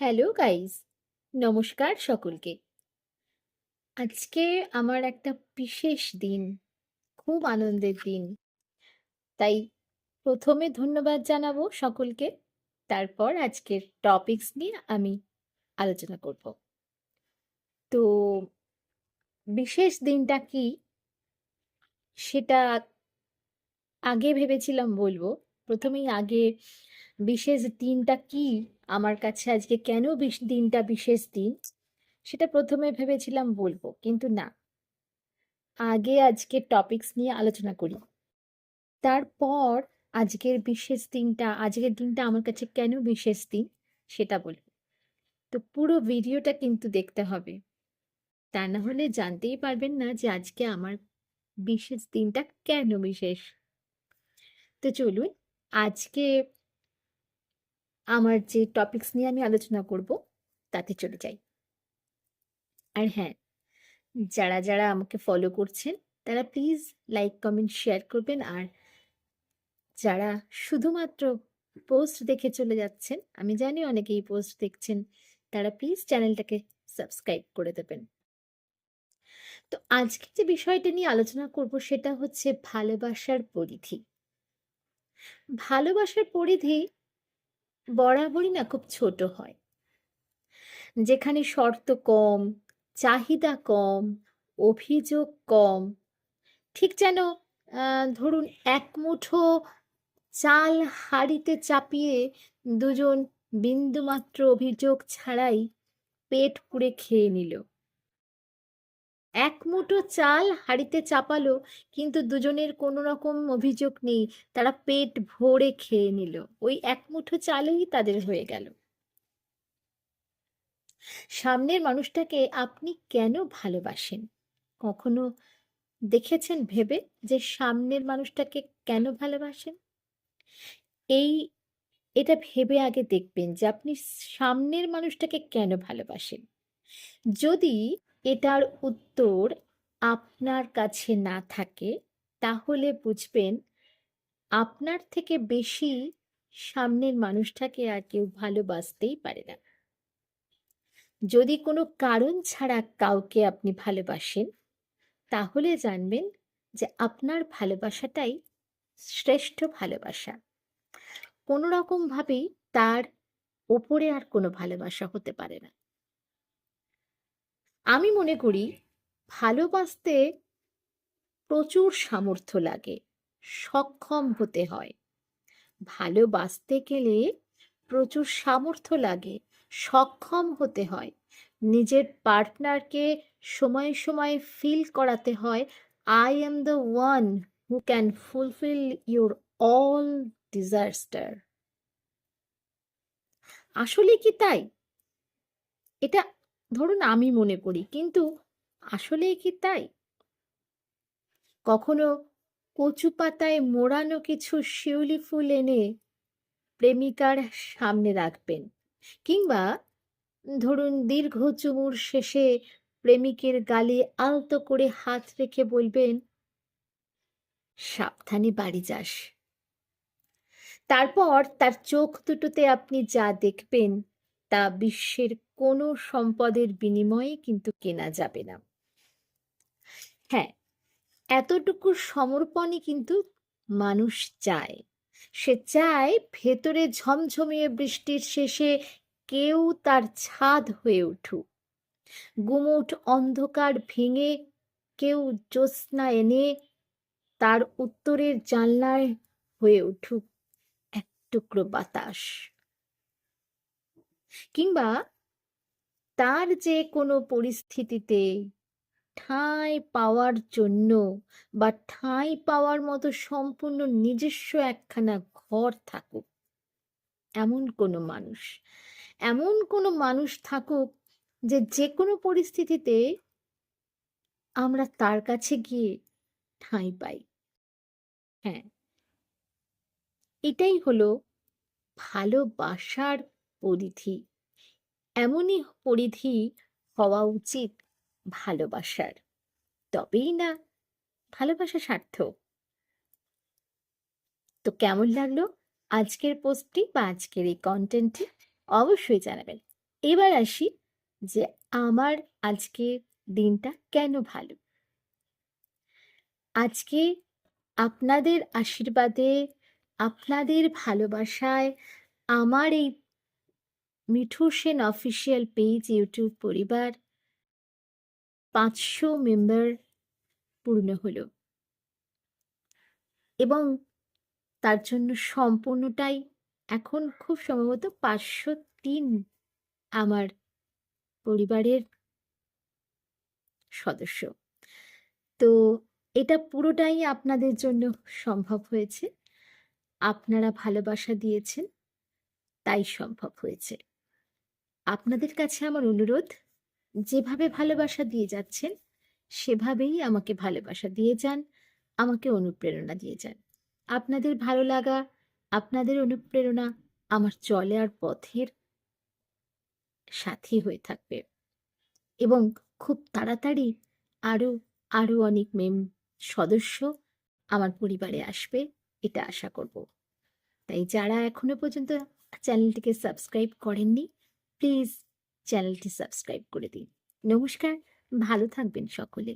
Hello guys, নমস্কার সকলকে। আজকে আমার একটা বিশেষ দিন, খুব আনন্দের দিন। তাই প্রথমে ধন্যবাদ জানাব সকলকে, তারপর আজকের টপিকস নিয়ে আমি আলোচনা করব। তো বিশেষ দিনটা কি? সেটা আগে ভেবেছিলাম বলব। প্রথমেই আগে বিশেষ দিনটা কি? আমার কাছে আজকে কেন দিনটা বিশেষ দিন? সেটা প্রথমে ভেবেছিলাম বলব, কিন্তু না। আগে আজকে টপিকস নিয়ে আলোচনা করি। তারপর আজকের বিশেষ দিনটা, আজকের দিনটা আমার কাছে কেন বিশেষ দিন? সেটা বলব। তো পুরো ভিডিওটা কিন্তু দেখতে হবে। তা না হলে জানতেই পারবেন না যে আজকে আমার বিশেষ দিনটা কেন বিশেষ। তো চলুন আজকে আমার যে টপিকস নিয়ে আমি আলোচনা করব, তাতে চলে যাই। আর হ্যাঁ যারা যারা আমাকে ফলো করছেন, তারা প্লিজ লাইক কমেন্ট শেয়ার করবেন। আর যারা শুধুমাত্র পোস্ট দেখে চলে যাচ্ছেন, আমি জানি অনেকেই পোস্ট দেখছেন, তারা প্লিজ চ্যানেলটাকে সাবস্ক্রাইব করে দেবেন। তো আজকে যে বিষয়টা নিয়ে আলোচনা করব, সেটা হচ্ছে ভালোবাসার পরিধি। ভালোবাসার পরিধি বরাবরই না খুব ছোট হয়। যেখানে শর্ত কম, চাহিদা কম, অভিযোগ কম, ঠিক যেন ধরুন এক মুঠো চাল হাড়িতে চাপিয়ে দুজন বিন্দুমাত্র অভিযোগ ছাড়াই পেট পুড়ে খেয়ে নিল। এক মুঠো চাল হাঁড়িতে চাপালো, কিন্তু দুজনের কোনো রকম অভিযোগ নেই। তারা পেট ভরে খেয়ে নিল। ওই এক মুঠো চালেই তাদের হয়ে গেল। সামনের মানুষটাকে আপনি কেন ভালোবাসেন? কখনো দেখেছেন ভেবে যে সামনের মানুষটাকে কেন ভালোবাসেন? এই, এটা ভেবে আগে দেখবেন যে আপনি সামনের মানুষটাকে কেন ভালোবাসেন। যদি এটার উত্তর আপনার কাছে না থাকে, তাহলে বুঝবেন আপনার থেকে বেশি সামনের মানুষটাকে আর কেউ ভালোবাসতেই পারে না। যদি কোনো কারণ ছাড়া কাউকে আপনি ভালোবাসেন, তাহলে জানবেন যে আপনার ভালোবাসাটাই শ্রেষ্ঠ ভালোবাসা। কোনো রকমভাবেই তার ওপরে আর কোনো ভালোবাসা হতে পারে না। আমি মনে করি ভালোবাসতে প্রচুর সামর্থ্য লাগে, সক্ষম হতে হয়। ভালোবাসতে গেলে প্রচুর সামর্থ্য লাগে, সক্ষম হতে হয়। নিজের পার্টনারকে সময়ে সময়ে ফিল করাতে হয়। I am the one who can fulfil your all disaster আসলে কি তাই? এটা ধরুন আমি মনে করি, কিন্তু আসলে কি তাই? কখনো কচু পাতায় মোড়ানো কিছু শিউলি ফুল এনে প্রেমিকার সামনে রাখবেন কিংবা ধরুন দীর্ঘ চুমুর শেষে প্রেমিকের গালে আলতো করে হাত রেখে বলবেন, সাবধানে বাড়ি যাস। তারপর তার চোখ দুটোতে আপনি যা দেখবেন তা বিশ্বের কোনো সম্পদের বিনিময়ে কিন্তু কেনা যাবে না। হ্যাঁ এতটুকু সমর্পণই কিন্তু মানুষ চায়। সে চায় ভেতরে ঝমঝমিয়ে বৃষ্টির শেষে কেউ তার ছাদ হয়ে উঠুক। গুমুট অন্ধকার ভেঙে কেউ জ্যোৎস্না এনে তার উত্তরের জানলায় হয়ে উঠুক এক টুকরো বাতাস। কিংবা তার যে কোনো পরিস্থিতিতে ঠাঁই পাওয়ার জন্য বা ঠাঁই পাওয়ার মতো সম্পূর্ণ নিজস্ব একখানা ঘর থাকুক, এমন কোনো মানুষ, এমন কোনো মানুষ থাকুক যে যে কোনো পরিস্থিতিতে আমরা তার কাছে গিয়ে ঠাঁই পাই। হ্যাঁ এটাই হলো ভালোবাসার পরিধি। এমনই পরিধি হওয়া উচিত ভালোবাসার। তবেই না ভালোবাসা সার্থক। তো কেমন লাগল আজকের পোস্টটি বা আজকের এই কন্টেন্টটি অবশ্যই জানাবেন। এবার আসি যে আমার আজকে দিনটা কেন ভালো? আজকে আপনাদের আশীর্বাদে, আপনাদের ভালোবাসায় আমার এই Mithu Sen official page YouTube পরিবার ৫০০ মেম্বার পূর্ণ হলো। এবং তার জন্য সম্পূর্ণটাই এখন খুব সম্ভবত ৫০৩ আমার পরিবারের সদস্য। তো এটা পুরোটাই আপনাদের জন্য সম্ভব হয়েছে। আপনারা ভালোবাসা দিয়েছেন, তাই সম্ভব হয়েছে। আপনাদের কাছে আমার অনুরোধ, যেভাবে ভালোবাসা দিয়ে যাচ্ছেন, সেভাবেই আমাকে ভালোবাসা দিয়ে যান, আমাকে অনুপ্রেরণা দিয়ে যান। আপনাদের ভালো লাগা, আপনাদের অনুপ্রেরণা আমার চলে আর পথের সাথী হয়ে থাকবে। এবং খুব তাড়াতাড়ি আরও, আরও অনেক মেম সদস্য আমার পরিবারে আসবে, এটা আশা করব। তাই যারা এখনও পর্যন্ত চ্যানেলটিকে সাবস্ক্রাইব করেননি, প্লিজ চ্যানেলটি সাবস্ক্রাইব করে দিন। নমস্কার, ভালো থাকবেন সকলে।